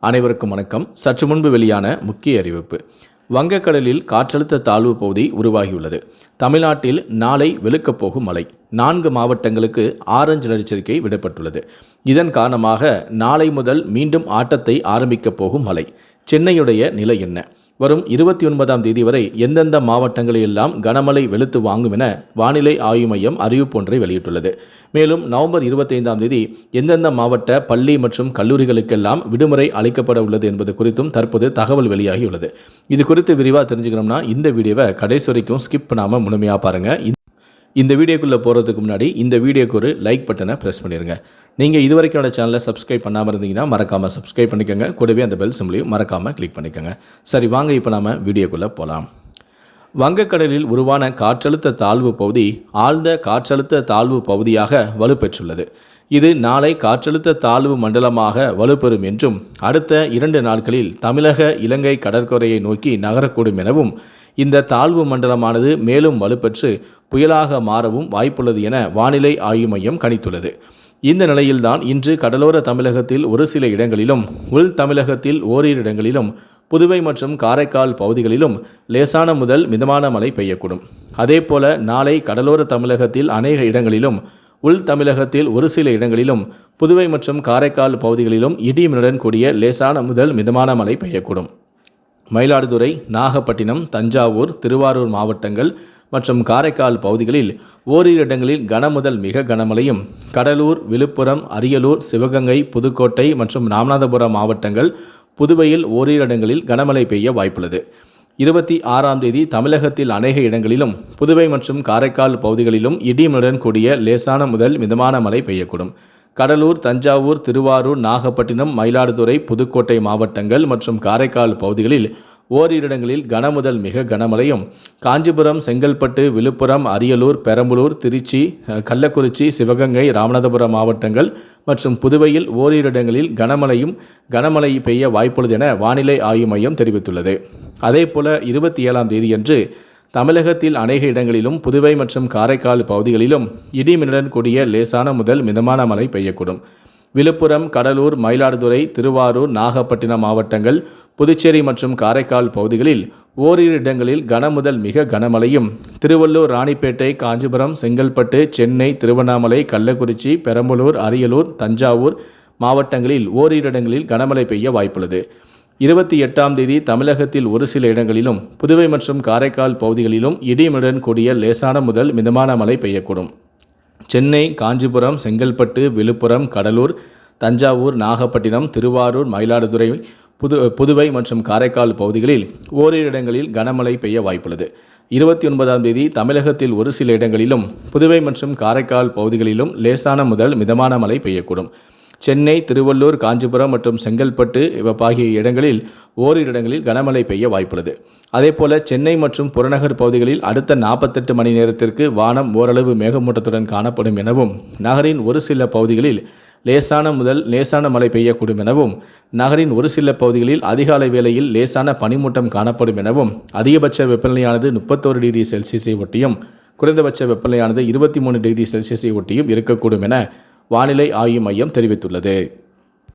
அனைவருக்கும் வணக்கம். சற்று முன்பு வெளியான முக்கிய அறிவிப்பு. வங்கக்கடலில் காற்றழுத்த தாழ்வு பகுதி உருவாகியுள்ளது. தமிழ்நாட்டில் நாளை வெளுக்கப் போகும் மழை. நான்கு மாவட்டங்களுக்கு ஆரஞ்சு எச்சரிக்கை விடப்பட்டுள்ளது. இதன் காரணமாக நாளை முதல் மீண்டும் ஆட்டத்தை ஆரம்பிக்கப் போகும் மழை. சென்னையுடைய நிலை என்ன? வரும் இருபத்தி ஒன்பதாம் தேதி வரை எந்தெந்த மாவட்டங்களில் எல்லாம் கனமழை வெளுத்து வாங்கும் என வானிலை ஆய்வு மையம் அறிவிப்பு ஒன்றை வெளியிட்டுள்ளது. மேலும் நவம்பர் இருபத்தைந்தாம் தேதி எந்தெந்த மாவட்ட பள்ளி மற்றும் கல்லூரிகளுக்கெல்லாம் விடுமுறை அளிக்கப்பட உள்ளது என்பது குறித்தும் தற்போது தகவல் வெளியாகியுள்ளது. இது குறித்து விரிவாக தெரிஞ்சுக்கணும்னா இந்த வீடியோவை கடைசி வரைக்கும் ஸ்கிப் பண்ணாமல் முழுமையாக பாருங்கள் இந்த வீடியோக்குள்ளே போகிறதுக்கு முன்னாடி இந்த வீடியோக்கு ஒரு லைக் பட்டனை ப்ரெஸ் பண்ணிடுங்க நீங்கள் இது வரைக்கும் என்னோட சேனலை சப்ஸ்கிரைப் பண்ணாமல் இருந்தீங்கன்னா மறக்காமல் சப்ஸ்கிரைப் பண்ணிக்கோங்க. கூடவே அந்த பெல் சிம்லையும் மறக்காமல் கிளிக் பண்ணிக்கோங்க. சரி வாங்க இப்போ நாம் வீடியோக்குள்ளே போகலாம் வங்கக்கடலில் உருவான காற்றழுத்த தாழ்வு பகுதி ஆழ்ந்த காற்றழுத்த தாழ்வு பகுதியாக வலுப்பெற்றுள்ளது. இது நாளை காற்றழுத்த தாழ்வு மண்டலமாக வலுப்பெறும் என்றும் அடுத்த இரண்டு நாட்களில் தமிழக இலங்கை கடற்கரையை நோக்கி நகரக்கூடும் எனவும் இந்த தாழ்வு மண்டலமானது மேலும் வலுப்பெற்று புயலாக மாறவும் வாய்ப்புள்ளது என வானிலை ஆய்வு மையம் கணித்துள்ளது. இந்த நிலையில்தான் இன்று கடலோர தமிழகத்தில் ஒரு சில இடங்களிலும் உள் தமிழகத்தில் ஓரிரு இடங்களிலும் புதுவை மற்றும் காரைக்கால் பகுதிகளிலும் லேசான முதல் மிதமான மழை பெய்யக்கூடும். அதேபோல நாளை கடலோர தமிழகத்தில் அநேக இடங்களிலும் உள் தமிழகத்தில் ஒரு சில இடங்களிலும் புதுவை மற்றும் காரைக்கால் பகுதிகளிலும் இடியுடன் கூடிய லேசான முதல் மிதமான மழை பெய்யக்கூடும். மயிலாடுதுறை நாகப்பட்டினம் தஞ்சாவூர் திருவாரூர் மாவட்டங்கள் மற்றும் காரைக்கால் பகுதிகளில் ஓரிரு இடங்களில் கனமுதல் மிக கனமழையும் கடலூர் விழுப்புரம் அரியலூர் சிவகங்கை புதுக்கோட்டை மற்றும் ராமநாதபுரம் மாவட்டங்கள் புதுவையில் ஓரிரு இடங்களில் கனமழை பெய்ய வாய்ப்புள்ளது. இருபத்தி ஆறாம் தேதி தமிழகத்தில் அநேக இடங்களிலும் புதுவை மற்றும் காரைக்கால் பகுதிகளிலும் இடிமுடன் கூடிய லேசான முதல் மிதமான மழை பெய்யக்கூடும். கடலூர் தஞ்சாவூர் திருவாரூர் நாகப்பட்டினம் மயிலாடுதுறை புதுக்கோட்டை மாவட்டங்கள் மற்றும் காரைக்கால் பகுதிகளில் ஓரிரு இடங்களில் கனமுதல் மிக கனமழையும். காஞ்சிபுரம் செங்கல்பட்டு விழுப்புரம் அரியலூர் பெரம்பலூர் திருச்சி கள்ளக்குறிச்சி சிவகங்கை ராமநாதபுரம் மாவட்டங்கள் மற்றும் புதுவையில் ஓரிரு இடங்களில் கனமழையும் கனமழை பெய்ய வாய்ப்புள்ளது என வானிலை ஆய்வு மையம் தெரிவித்துள்ளது. அதேபோல இருபத்தி ஏழாம் தேதியன்று தமிழகத்தில் அநேக இடங்களிலும் புதுவை மற்றும் காரைக்கால் பகுதிகளிலும் இடிமின்னலுடன் கூடிய லேசான முதல் மிதமான மழை பெய்யக்கூடும். விழுப்புரம் கடலூர் மயிலாடுதுறை திருவாரூர் நாகப்பட்டினம் மாவட்டங்கள் புதுச்சேரி மற்றும் காரைக்கால் பகுதிகளில் ஓரிரு இடங்களில் கனமுதல் மிக கனமழையும். திருவள்ளூர் ராணிப்பேட்டை காஞ்சிபுரம் செங்கல்பட்டு சென்னை திருவண்ணாமலை கள்ளக்குறிச்சி பெரம்பலூர் அரியலூர் தஞ்சாவூர் மாவட்டங்களில் ஓரிரு இடங்களில் கனமழை பெய்ய வாய்ப்புள்ளது. இருபத்தி எட்டாம் தேதி தமிழகத்தில் ஒரு சில இடங்களிலும் புதுவை மற்றும் காரைக்கால் பகுதிகளிலும் இடியுடன் கூடிய லேசான முதல் மிதமான மழை பெய்யக்கூடும். சென்னை காஞ்சிபுரம் செங்கல்பட்டு விழுப்புரம் கடலூர் தஞ்சாவூர் நாகப்பட்டினம் திருவாரூர் மயிலாடுதுறை புது புதுவை மற்றும் காரைக்கால் பகுதிகளில் ஓரிரு இடங்களில் கனமழை பெய்ய வாய்ப்புள்ளது. இருபத்தி ஒன்பதாம் தேதி தமிழகத்தில் ஒரு சில இடங்களிலும் புதுவை மற்றும் காரைக்கால் பகுதிகளிலும் லேசான முதல் மிதமான மழை பெய்யக்கூடும். சென்னை திருவள்ளூர் காஞ்சிபுரம் மற்றும் செங்கல்பட்டு இவப்பாகிய இடங்களில் ஓரிரு இடங்களில் கனமழை பெய்ய வாய்ப்புள்ளது. அதேபோல சென்னை மற்றும் புறநகர் பகுதிகளில் அடுத்த நாற்பத்தெட்டு மணி நேரத்திற்கு வானம் ஓரளவு மேகமூட்டத்துடன் காணப்படும் எனவும் நகரின் ஒரு சில பகுதிகளில் லேசான முதல் லேசான மழை பெய்யக்கூடும் எனவும் நகரின் ஒரு சில பகுதிகளில் அதிகாலை வேளையில் லேசான பனிமூட்டம் காணப்படும் எனவும் அதிகபட்ச வெப்பநிலையானது முப்பத்தோரு டிகிரி செல்சியஸை ஒட்டியும் குறைந்தபட்ச வெப்பநிலையானது இருபத்தி மூணு டிகிரி செல்சியஸை ஒட்டியும் இருக்கக்கூடும் என வானிலை ஆய்வு மையம் தெரிவித்துள்ளது.